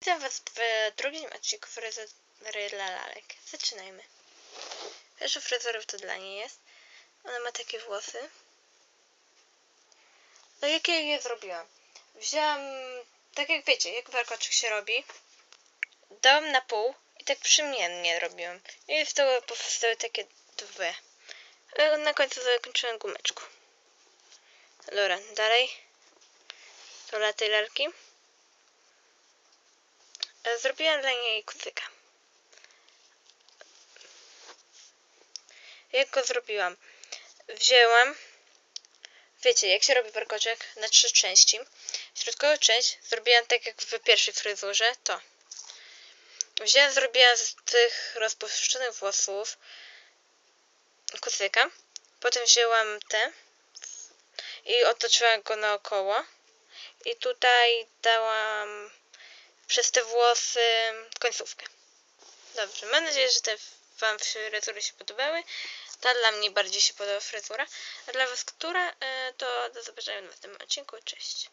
Witam Was w drugim odcinku fryzury lalek. Zaczynajmy. Pierwsza fryzura to dla niej jest. Ona ma takie włosy. No jak ja je zrobiłam? Wzięłam, tak jak wiecie, jak warkoczek się robi. Dałam na pół i tak przymiennie robiłam. I tego powstały takie dwie. Ale na końcu zakończyłam gumeczką. Dobra, dalej. To dla tej lalki. Zrobiłam dla niej kucyka. Jak go zrobiłam? Wzięłam, wiecie, jak się robi warkoczek na trzy części. Środkową część zrobiłam tak jak w pierwszej fryzurze, to. Wzięłam, zrobiłam z tych rozpuszczonych włosów kucyka. Potem wzięłam te i otoczyłam go naokoło. I tutaj dałam przez te włosy końcówkę. Dobrze, mam nadzieję, że te Wam fryzury się podobały. Ta dla mnie bardziej się podoba fryzura. A dla Was która, e, to do zobaczenia w następnym odcinku. Cześć.